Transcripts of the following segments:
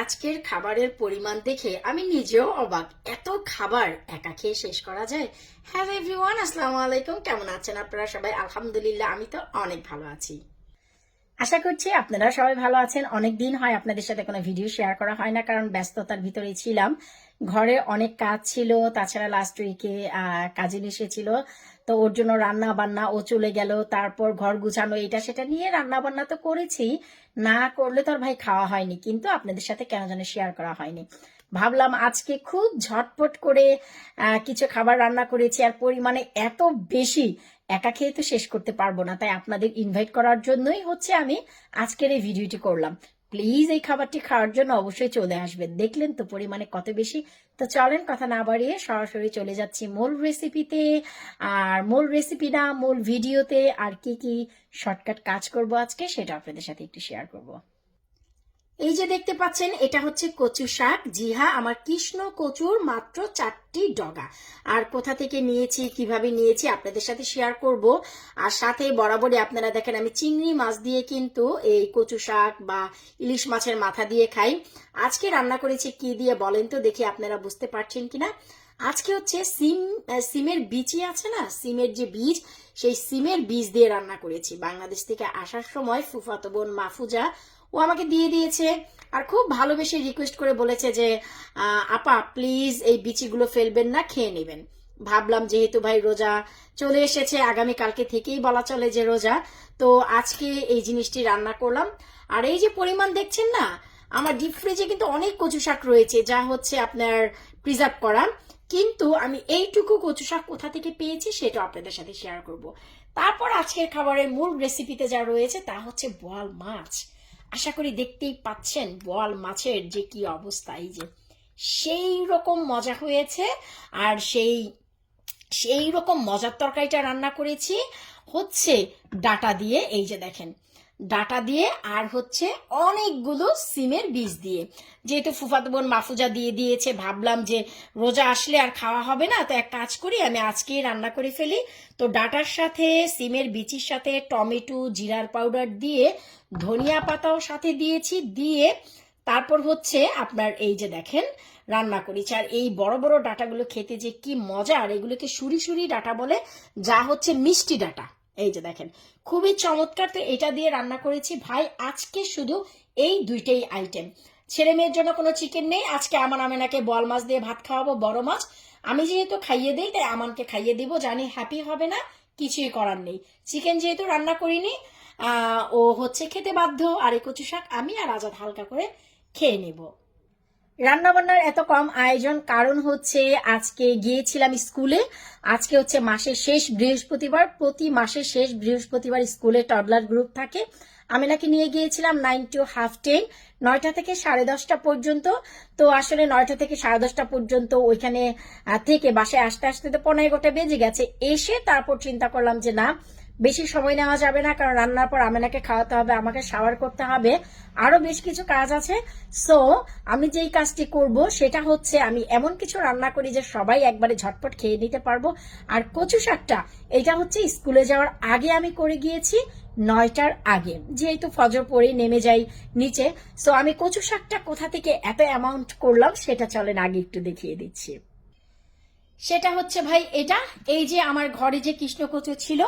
আজকের খাবারের পরিমাণ দেখে আমি নিজেও অবাক। এত খাবার একা খেয়ে শেষ করা যায়? হ্যালো এভরিওয়ান আসসালামু আলাইকুম। কেমন আছেন আপনারা সবাই? আলহামদুলিল্লাহ, আমি তো অনেক ভালো আছি। আশা করছি আপনারা সবাই ভালো আছেন। অনেক দিন হয় আপনাদের সাথে কোনো ভিডিও শেয়ার করা হয় না, কারণ ব্যস্ততার ভিতরেই ছিলাম। ঘরে অনেক কাজ ছিল, তাছাড়া লাস্ট উইকে কাজিন এসেছিল তো ওর জন্য রান্না বান্না ও চলে গেল। তারপর ঘর গুছানো, এটা সেটা নিয়ে রান্না বান্না তো করেছি। না করলে তো আর ভাই খাওয়া হয়নি। কিন্তু আপনাদের সাথে কেন যেন শেয়ার করা হয়নি। ভাবলাম আজকে খুব ঝটপট করে কিছু খাবার রান্না করেছি আর পরিমাণে এত বেশি একা খেয়ে তো শেষ করতে পারব না। তাই আপনাদের ইনভাইট করার জন্যই হচ্ছে আমি আজকের এই ভিডিওটি করলাম। প্লিজ এই খাবারটি খাওয়ার জন্য অবশ্যই চলে আসবেন। দেখলেন তো পরিমাণে কত বেশি তো চলেন কথা না বাড়িয়ে সরাসরি চলে যাচ্ছি মূল রেসিপিতে আর মূল রেসিপি না, মূল ভিডিওতে আর কি কি শর্টকাট কাজ করব আজকে সেটা আপনাদের সাথে একটু শেয়ার করব। এই যে দেখতে পাচ্ছেন, এটা হচ্ছে কচু শাক। জি হ্যাঁ আমার কৃষ্ণ কচুর মাত্র চারটি ডগা। আর কোথা থেকে নিয়েছি, কীভাবে নিয়েছি, আপনাদের সাথে শেয়ার করব। আর সাথে বরাবরই আপনারা দেখেন, আমি চিংড়ি মাছ দিয়ে কিন্তু এই কচু শাক বা ইলিশ মাছের মাথা দিয়ে খাই। আজকে রান্না করেছি কি দিয়ে বলেন তো, দেখি আপনারা বুঝতে পারছেন কিনা। আজকে হচ্ছে সিম সিমের বীজই আছে না? সিমের যে বীজ, সেই সিমের বীজ দিয়ে রান্না করেছি। বাংলাদেশ থেকে আসার সময় ফুফাতো বোন ও আমাকে দিয়ে দিয়েছে আর খুব ভালোবেসে রিকোয়েস্ট করে বলেছে যে আপা প্লিজ এই বিচিগুলো ফেলবেন না, খেয়ে নেবেন। ভাবলাম যেহেতু ভাই রোজা চলে এসেছে, আগামী কালকে থেকেই বলা চলে যে রোজা, তো আজকে এই জিনিসটি রান্না করলাম। আর এই যে পরিমাণ দেখছেন না, আমার ডিপ ফ্রিজে কিন্তু অনেক কচু শাক রয়েছে, যা হচ্ছে আপনার প্রিজার্ভ করা। কিন্তু আমি এইটুকু কচু শাক কোথা থেকে পেয়েছি সেটা আপনাদের সাথে শেয়ার করব। তারপর আজকের খাবারের মূল রেসিপিতে যা রয়েছে তা হচ্ছে বোয়াল মাছ। আশা করি দেখতেই পাচ্ছেন বল মাছের যে কি অবস্থা, এই যে সেই রকম মজা হয়েছে আর সেই সেই রকম মজার তরকারিটা রান্না করেছি, হচ্ছে ডাটা দিয়ে, এই যে দেখেন। ডাটা দিয়ে আর হচ্ছে অনেকগুলো সিমের বীজ দিয়ে। যেহেতু ফুফাত বোন মাফুজা দিয়ে দিয়েছে, ভাবলাম যে রোজা আসলে আর খাওয়া হবে না, তো এক কাজ করি, আমি আজকেই রান্না করে ফেলি। তো ডাটার সাথে, সিমের বিচির সাথে টমেটো, জিরার পাউডার দিয়ে, ধনিয়া পাতাও সাথে দিয়েছি, দিয়ে তারপর হচ্ছে আপনার এই যে দেখেন, রান্না করেছি। আর এই বড় বড় ডাটাগুলো খেতে যে কি মজা, আর এগুলোকে সুরি সুরি ডাটা বলে, যা হচ্ছে মিষ্টি ডাটা। এই যে দেখেন, খুবই চমৎকার তো এটা দিয়ে রান্না করেছি। ভাই, আজকে শুধু এই দুইটাই আইটেম ছেলে মেয়ের জন্য কোনো চিকেন নেই, আজকে আমার আমেনাকে বল মাছ দিয়ে ভাত খাওয়াবো, বড় মাছ। আমি যেহেতু খাইয়ে দিই, তাই আমানকে খাইয়ে দিব, জানি হ্যাপি হবে না, কিছুই করার নেই। চিকেন যেহেতু রান্না করিনি ও হচ্ছে খেতে বাধ্য, আর এই কচু শাক আমি আর আজাদ হালকা করে খেয়ে নেব। রান্নাবান্নার এত কম আয়োজন, কারণ হচ্ছে আজকে গিয়েছিলাম স্কুলে। আজকে হচ্ছে মাসের শেষ বৃহস্পতিবার, প্রতি মাসের শেষ বৃহস্পতিবার স্কুলে টডলার গ্রুপ থাকে। আমি নাকি নিয়ে গিয়েছিলাম নাইন টু হাফ টেন নয়টা থেকে সাড়ে দশটা পর্যন্ত। তো আসলে নয়টা থেকে সাড়ে দশটা পর্যন্ত ওইখানে থেকে বাসায় আসতে আসতে তো পনেরো এগারোটা বেজে গেছে। এসে তারপর চিন্তা করলাম যে না বেশি সময় নেওয়া যাবে না, কারণ রান্নার পর আমেনাকে খাওয়াতে হবে, আমাকে শাওয়ার করতে হবে। আরও বেশ কিছু কাজ আছে। সো আমি যেই কাজটি করব, সেটা হচ্ছে আমি এমন কিছু রান্না করি যে সবাই একবারে ঝটপট খেয়ে নিতে পারব। আর কচু শাকটা, এটা হচ্ছে স্কুলে যাওয়ার আগে আমি করে গিয়েছি, নয়টার আগে। যেহেতু ফজর পরে নেমে যাই নিচে। সো আমি কচু শাকটা কোথা থেকে এত অ্যামাউন্ট করলাম, সেটা চলেন আগে একটু দেখিয়ে দিচ্ছি। সেটা হচ্ছে ভাই এটা, এই যে আমার ঘরে যে কৃষ্ণকচু ছিল,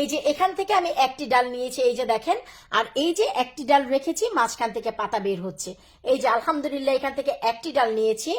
এই যে এখান থেকে আমি একটি ডাল নিয়েছি, এই যে দেখেন, আর এই যে একটি ডাল রেখেছি, মাঝখান থেকে পাতা বের হচ্ছে। এই যে আলহামদুলিল্লাহ এখান থেকে একটি ডাল নিয়েছি,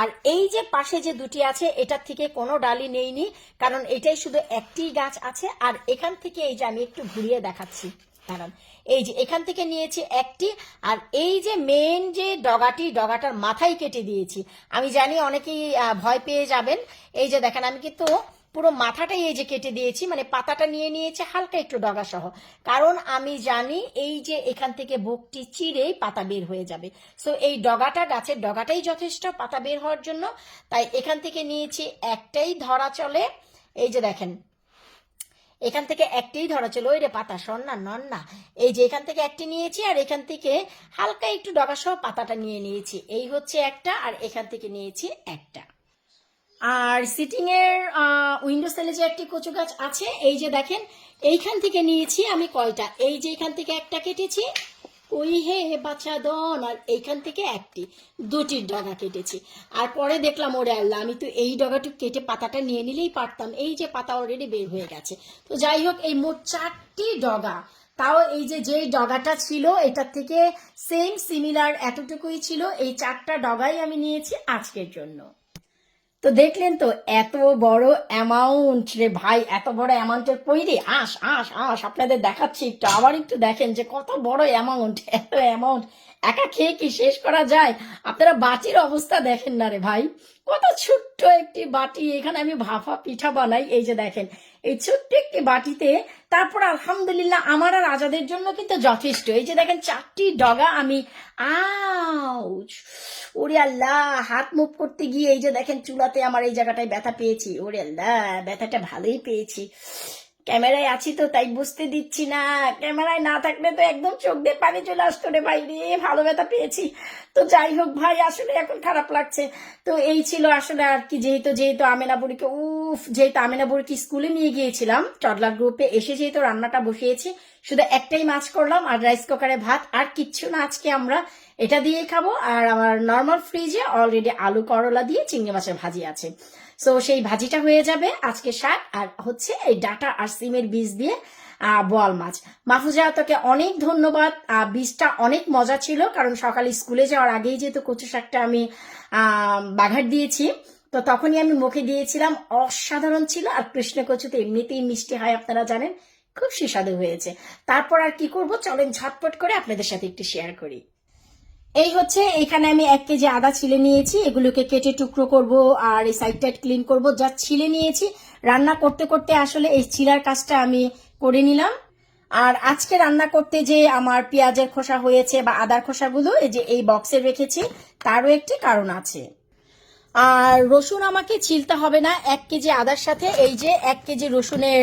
আর এই যে পাশে যে দুটি আছে, এটার থেকে কোনো ডালই নেইনি, কারণ এটাই শুধু একটি গাছ আছে, আর এখান থেকে এই যে আমি একটু ঘুরিয়ে দেখাচ্ছি। দাঁড়ান। এই যে এখান থেকে নিয়েছি একটি, আর এই যে মেন যে ডগাটি, ডগাটার মাথায় কেটে দিয়েছি। আমি জানি অনেকেই ভয় পেয়ে যাবেন। এই যে দেখেন, আমি কিন্তু পুরো মাথাটাই এই যে কেটে দিয়েছি মানে পাতাটা নিয়ে নিয়েছে হালকা একটু ডগা সহ। কারণ আমি জানি এই যে এখান থেকে বুকটি চিরেই পাতা বের হয়ে যাবে। সো এই ডগাটা গাছের ডগাটাই যথেষ্ট পাতা বের হওয়ার জন্য। তাই এখান থেকে নিয়েছি একটাই ধরা চলে। এই যে দেখেন এখান থেকে একটাই ধরা ছিল ওই রে পাতা, সন্না নন না এই যে এখান থেকে একটি নিয়েছি, আর এখান থেকে হালকা একটু ডগা সহ পাতাটা নিয়ে নিয়েছি। এই হচ্ছে একটা, আর এখান থেকে নিয়েছি একটা। আর সিটিংয়ের উইন্ডো সেলে যে একটি কচু গাছ আছে, এই যে দেখেন, এইখান থেকে নিয়েছি আমি কয়টা? এই যে এখান থেকে একটা কেটেছি ওই হে হে বাচ্চা দন আর এইখান থেকে একটি দুটির ডগা কেটেছি। আর পরে দেখলাম ওরে আল্লাহ, আমি তো এই ডগাটু কেটে পাতাটা নিয়ে নিলেই পারতাম। এই যে পাতা অলরেডি বের হয়ে গেছে। তো যাই হোক, এই মোট চারটি ডগা, তাও এই যে, যেই ডগাটা ছিল, এটার থেকে সেম সিমিলার এতটুকুই ছিল। এই চারটা ডগাই আমি নিয়েছি আজকের জন্য। তো দেখলেন তো, এত বড় অ্যামাউন্ট রে ভাই, এত বড় অ্যামাউন্টের কইরে আস আস আস, আপনাদের দেখাচ্ছি একটু, আবার একটু দেখেন যে কত বড় অ্যামাউন্ট এত অ্যামাউন্ট একা খেয়ে কি শেষ করা যায়? আপনারা বাটির অবস্থা দেখেন না রে ভাই। কত ছোট্ট একটি বাটি, এখানে আমি ভাফা পিঠা বানাই, এই যে দেখেন। এই ছোট্ট একটি বাটিতে, তারপর আলহামদুলিল্লাহ আমার আর আজাদের জন্য কিন্তু যথেষ্ট। এই যে দেখেন, চারটি ডগা আমি, আউচ! ওরে আল্লাহ, হাত মুভ করতে গিয়ে এই যে দেখেন, চুলাতে আমার এই জায়গাটায় ব্যথা পেয়েছি। ওরে আল্লাহ, ব্যথাটা ভালোই পেয়েছি। ক্যামেরায় আছি তো, তাই বুঝতে দিচ্ছি না। ক্যামেরায় না থাকলে তো একদম চোখ দিয়ে পানি চলে আসতো রে ভাই রে, ভালো ব্যথা পেয়েছি। তো যাই হোক ভাই, আসলে এখন খারাপ লাগছে। তো এই ছিল আসলে আর কি, যেহেতু যেহেতু আমেনাবুড়িকে উফ, যেহেতু আমেনাবুড়িকে স্কুলে নিয়ে গিয়েছিলাম টডলার গ্রুপে এসে যেহেতু রান্নাটা বসিয়েছি, শুধু একটাই মাছ করলাম, আর রাইস কুকারে ভাত, আর কিচ্ছু না আজকে আমরা এটা দিয়েই খাব। আর আমার নর্মাল ফ্রিজে অলরেডি আলু করলা দিয়ে চিংড়ি মাছের ভাজি আছে। সো সেই ভাজিটা হয়ে যাবে আজকে শাক আর হচ্ছে এই ডাটা আর সিমের বীজ দিয়ে বোয়াল মাছ। মাহফুজা তোকে অনেক ধন্যবাদ। বীজটা অনেক মজা ছিল, কারণ সকালে স্কুলে যাওয়ার আগেই যেহেতু কচু শাকটা আমি বাঘার দিয়েছি, তো তখনই আমি মুখে দিয়েছিলাম। অসাধারণ ছিল আর কৃষ্ণ কচু তো এমনিতেই মিষ্টি হয়, আপনারা জানেন। খুব সুস্বাদু হয়েছে। তারপর আর কি করব? চলেন ঝটপট করে আপনাদের সাথে একটু শেয়ার করি। এই হচ্ছে, এখানে আমি এক কেজি আদা ছিলে নিয়েছি, এগুলোকে কেটে টুকরো করব আর এই সাইড টাইড ক্লিন করব। যা ছিলে নিয়েছি, রান্না করতে করতে আসলে এই ছিলার কাজটা আমি করে নিলাম। আর আজকে রান্না করতে যে আমার পেঁয়াজের খোসা হয়েছে বা আদার খোসাগুলো, এই যে এই বক্সে রেখেছি, তারও একটি কারণ আছে। আর রসুন আমাকে ছিলতে হবে না, এক কেজি আদার সাথে। এই যে এক কেজি রসুনের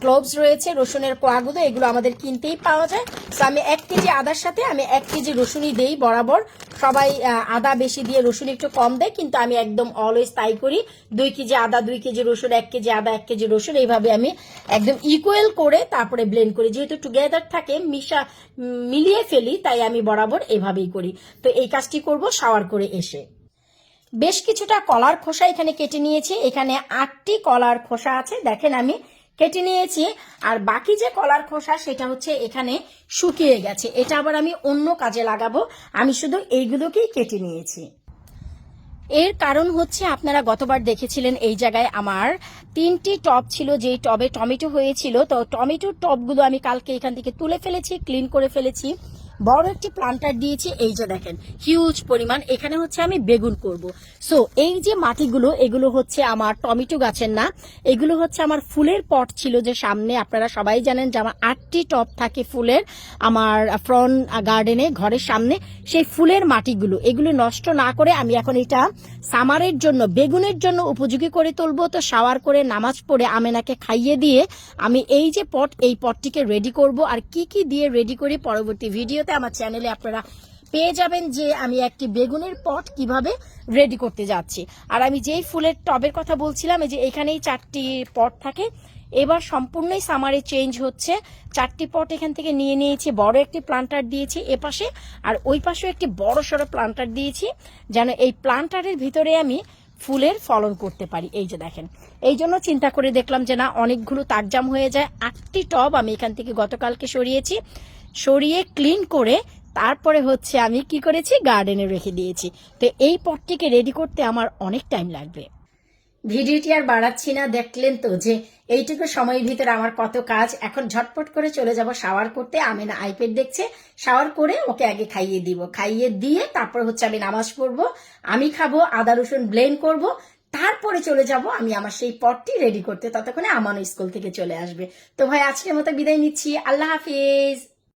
ক্লোভস রয়েছে, রসুনের কোয়াগুলো, এগুলো আমাদের কিনতেই পাওয়া যায়। তো আমি এক কেজি আদার সাথে আমি এক কেজি রসুনই দেই বরাবর। সবাই আদা বেশি দিয়ে রসুন একটু কম দেয়, কিন্তু আমি একদম অলওয়েজ তাই করি। দুই কেজি আদা, দুই কেজি রসুন, এক কেজি আদা, এক কেজি রসুন, এইভাবে আমি একদম ইকুয়াল করে তারপরে ব্লেন্ড করি। যেহেতু টুগেদার থাকে, মিশা মিলিয়ে ফেলি, তাই আমি বরাবর এভাবেই করি। তো এই কাজটি করব শাওয়ার করে এসে। বেশ কিছুটা কলার খোসা এখানে কেটে নিয়েছি। এখানে আটটি কলার খোসা আছে, দেখেন আমি কেটে নিয়েছি। আর বাকি যে কলার খোসা, সেটা হচ্ছে এখানে শুকিয়ে গেছে। এটা আবার আমি অন্য কাজে লাগাবো। আমি শুধু এইগুলোকেই কেটে নিয়েছি। এর কারণ হচ্ছে, আপনারা গতবার দেখেছিলেন এই জায়গায় আমার তিনটি টব ছিল, যেই টবে টমেটো হয়েছিল। তো টমেটোর টবগুলো আমি কালকে এখান থেকে তুলে ফেলেছি, ক্লিন করে ফেলেছি। বড় একটি প্লান্টার দিয়েছি, এই যে দেখেন হিউজ পরিমাণ। এখানে হচ্ছে আমি বেগুন করব। সো এই যে মাটিগুলো, এগুলো হচ্ছে আমার টমেটো গাছের না, এগুলো হচ্ছে আমার ফুলের পট ছিল যে সামনে, আপনারা সবাই জানেন যে আমার আটটি টপ থাকে ফুলের, আমার ফ্রন্ট গার্ডেনে ঘরের সামনে। সেই ফুলের মাটিগুলো, এগুলো নষ্ট না করে আমি এখন এটা সামারের জন্য, বেগুনের জন্য উপযোগী করে তুলবো। তো শাওয়ার করে, নামাজ পড়ে, আমেনাকে খাইয়ে দিয়ে আমি এই যে পট, এই পটটিকে রেডি করব। আর কি কি দিয়ে রেডি করি পরবর্তী ভিডিওতে আমার চ্যানেলে আপনারা পেয়ে যাবেন যে আমি একটি বেগুনের পট কীভাবে রেডি করতে যাচ্ছি। আর আমি যেই ফুলের টবের কথা বলছিলাম যে এখানেই চারটি পট থাকে, এবার সম্পূর্ণই সামারে চেঞ্জ হচ্ছে। চারটি পট এখান থেকে নিয়ে নিয়েছি, বড় একটি প্লান্টার দিয়েছি এপাশে, আর ওই পাশেও একটি বড় সড়ো প্লান্টার দিয়েছি, যেন এই প্লান্টারের ভিতরে আমি ফুলের ফলন করতে পারি। এই যে দেখেন, এই জন্য চিন্তা করে দেখলাম যে না, অনেকগুলো তাকজাম হয়ে যায়। আটটি টব আমি এখান থেকে গতকালকে সরিয়েছি। সরিয়ে ক্লিন করে তারপরে হচ্ছে আমি কি করেছি? গার্ডেনে রেখে দিয়েছি। তো এই পটটিকে রেডি করতে আমার অনেক টাইম লাগবে। ভিডিওটি আর বাড়াচ্ছি না, দেখলেন তো যে এইটুকু সময়ের ভিতরে আমার কত কাজ। এখন ঝটপট করে চলে যাব শাওয়ার করতে। আমি না আইপ্যাড দেখছে। শাওয়ার করে ওকে আগে খাইয়ে দিব। খাইয়ে দিয়ে তারপর হচ্ছে আমি নামাজ পড়ব। আমি খাব, আদা রসুন ব্লেন্ড করব। তারপরে চলে যাব আমি আমার সেই পটটি রেডি করতে। ততক্ষণে আমানও স্কুল থেকে চলে আসবে। তো ভাই, আজকের মতো বিদায় নিচ্ছি। আল্লাহ হাফিজ।